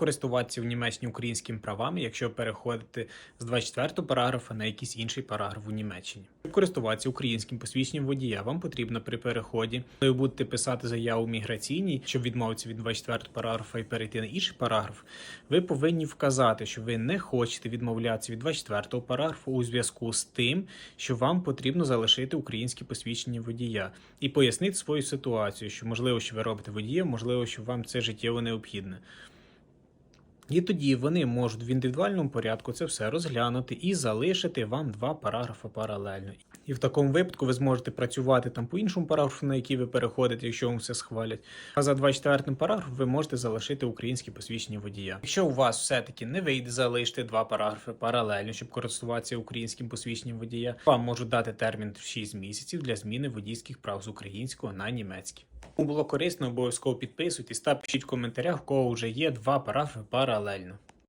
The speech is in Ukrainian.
користуватися в Німеччині українськими правами, якщо переходити з 24 параграфа на якийсь інший параграф у Німеччині. Щоб користуватися українським посвідченням водія, вам потрібно при переході, ви будете писати заяву міграційній, щоб відмовитися від 24 параграфа і перейти на інший параграф, ви повинні вказати, що ви не хочете відмовлятися від 24 параграфу у зв'язку з тим, що вам потрібно залишити українське посвідчення водія і пояснити свою ситуацію, що можливо, що ви робите водієм, можливо, що вам це життєво необхідне. І тоді вони можуть в індивідуальному порядку це все розглянути і залишити вам два параграфи паралельно. І в такому випадку ви зможете працювати там по іншому параграфу, на який ви переходите, якщо вам все схвалять. А за 24 параграф ви можете залишити українське посвідчення водія. Якщо у вас все-таки не вийде залишити два параграфи паралельно, щоб користуватися українським посвідченням водія, вам можуть дати термін в 6 місяців для зміни водійських прав з українського на німецький. Кому було корисно, обов'язково підписуйтесь та пишіть в коментарях, в кого вже є два параграфи паралельно.